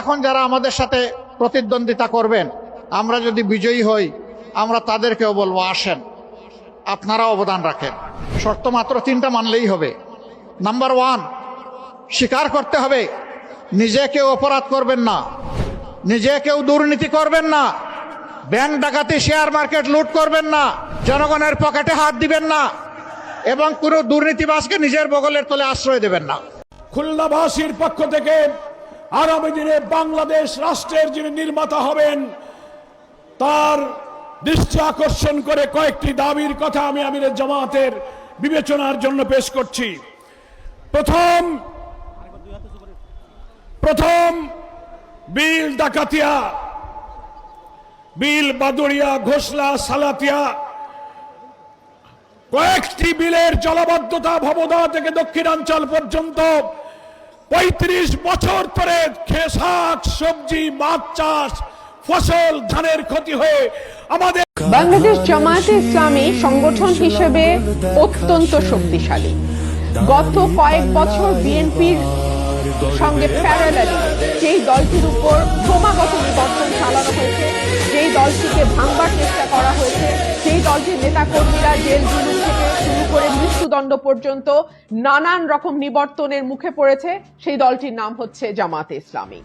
এখন যারা আমাদের সাথে প্রতিদ্বন্দ্বিতা করবেন, আমরা যদি বিজয়ী হই, আমরা তাদেরকেও বলব, আসেন আপনারা অবদান রাখেন। শর্ত মাত্র তিনটা মানলেই হবে। নাম্বার ওয়ান স্বীকার করতে হবে, নিজে কেউ অপরাধ করবেন না, নিজে কেউ দুর্নীতি করবেন না, ব্যাংক ডাকাতি, শেয়ার মার্কেট লুট করবেন না, জনগণের পকেটে হাত দিবেন না, এবং কোনো দুর্নীতিবাসকে নিজের বগলের তলে আশ্রয় দেবেন না। খুলনাবাসীর পক্ষ থেকে আগামী দিনে বাংলাদেশ রাষ্ট্রের যিনি নির্মাতা হবেন, তার দৃষ্টি আকর্ষণ করে কয়েকটি দাবির কথা আমি আমিরের জামাতের বিবেচনার জন্য পেশ করছি। প্রথম প্রথম বিল ডাকাতিয়া, বিল বাদুড়িয়া, ঘোষলা, সালাতিয়া, কয়েকটি বিলের জলবদ্ধতা ভবদা থেকে দক্ষিণাঞ্চল পর্যন্ত পঁয়ত্রিশ বছর ধরে খেসাক সবজি, মাছ চাষ, ফসল, ধানের ক্ষতি হয়ে আমাদের বাংলাদেশ জামায়াতে ইসলামী সংগঠন হিসেবে অত্যন্ত শক্তিশালী। গত কয়েক বছর বিএনপির সঙ্গে প্যারালালি যেই দলটির উপর দলটিকে ভাঙবার চেষ্টা করা হয়েছে। সেই দলটির নেতাকর্মীরা জেল জুলুম থেকে শুরু করে মৃত্যুদণ্ড পর্যন্ত নানান রকম নিবর্তনের মুখে পড়েছে। সেই দলটির নাম হচ্ছে জামাতে ইসলামী।